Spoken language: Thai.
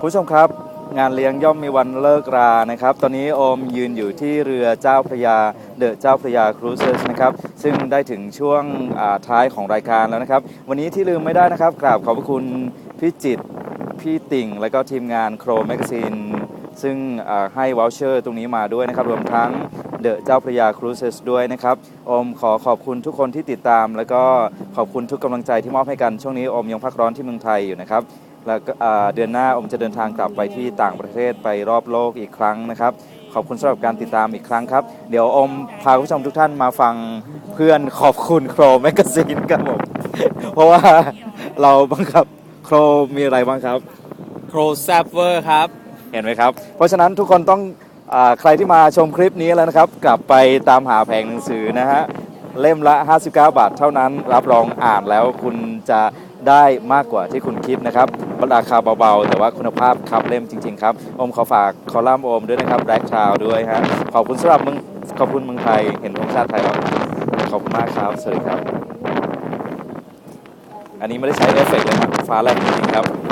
คุณผู้ชมครับ งานเลี้ยงย่อมมีวันเลิกรานะครับ ตอนนี้โอมยืนอยู่ที่เรือเจ้าพระยาเดอะเจ้าพระยาครูเซสนะครับ ซึ่งได้ถึงช่วงท้ายของรายการแล้วนะครับ วันนี้ที่ลืมไม่ได้นะครับกราบขอบพระคุณพี่จิตพี่ติ่ง และก็ทีมงานโครแมกซีนซึ่งให้วอลเชอร์ตรงนี้มาด้วยนะครับ รวมทั้งเดอะเจ้าพระยาครูเซสด้วยนะครับอมขอขอบคุณทุกคนที่ติดตาม แล้วก็ขอบคุณทุกกำลังใจที่มอบให้กันช่วงนี้อมยังพักร้อนที่เมืองไทยอยู่นะครับ แล้วก็อ่าเดือนหน้าอมจะเดินทางกลับไปที่ต่างประเทศไปรอบโลกอีกครั้งนะครับ ขอบคุณสำหรับการติดตามอีกครั้งครับ เดี๋ยวอมพาคุณผู้ชมทุกท่านมาฟังเพื่อนขอบคุณโครแมกซีนกันผมเพราะว่าเราบังคับโครมีอะไรบ้างครับ โครแซฟเวอร์ครับ เห็นไหมครับ เพราะฉะนั้นทุกคนต้องอาใครที่มาชมคลิปนี้แล้วนะครับ กลับไปตามหาแผงหนังสือนะฮะเล่มละ 59 บาทเท่านั้น รับรองอ่านแล้วคุณจะ ได้มากกว่าที่คุณคิดนะครับราคาเบาๆ แต่ว่าคุณภาพครับเล่มจริง ๆ ครับ อมขอฝากคอลัมน์อมด้วยนะครับแบล็กชาวด้วยฮะขอบคุณสำหรับมึงขอบคุณเมืองไทย เห็นธงชาติไทยแล้วขอบคุณมากครับ สวัสดีครับ อันนี้ไม่ได้ใช้เอฟเฟกต์เลยครับฟ้าแลบจริงๆครับ